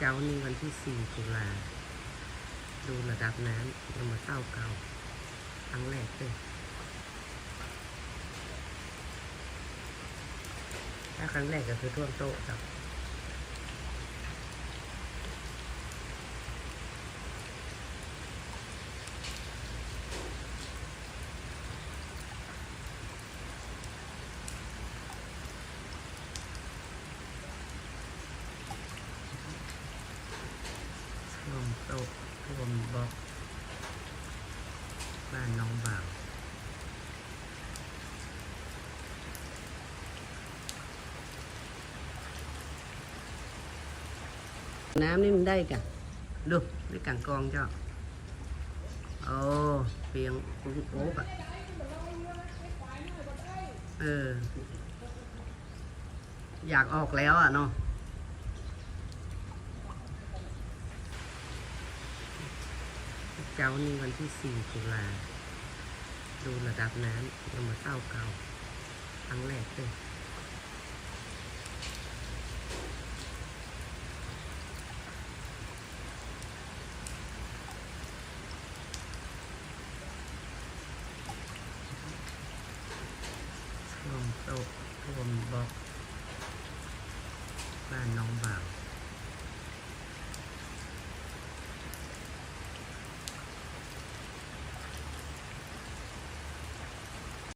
เจ้านี่วันที่สี่ตุลา ดูระดับน้ำยังมาเต้าเก่าครั้งแรกเลยถ้าครั้งแรกก็คือท่วมโต๊ะครับ มโต๊ะท่วมบล็อกบ้านน้องบ่าวน้ำนี่มันได้กะดูด้กังกองเจ้าโอ้เปียงปุ้งโอ๊บอะเอออยากออกแล้วอะเนาะ เจ้านี่วันที่สี่ตุลา ดูระดับน้ำยังมาเต้าเก่าครั้งแรกเลยท่วมโต๊ะท่วมบล็อกบ้านน้องบ่าว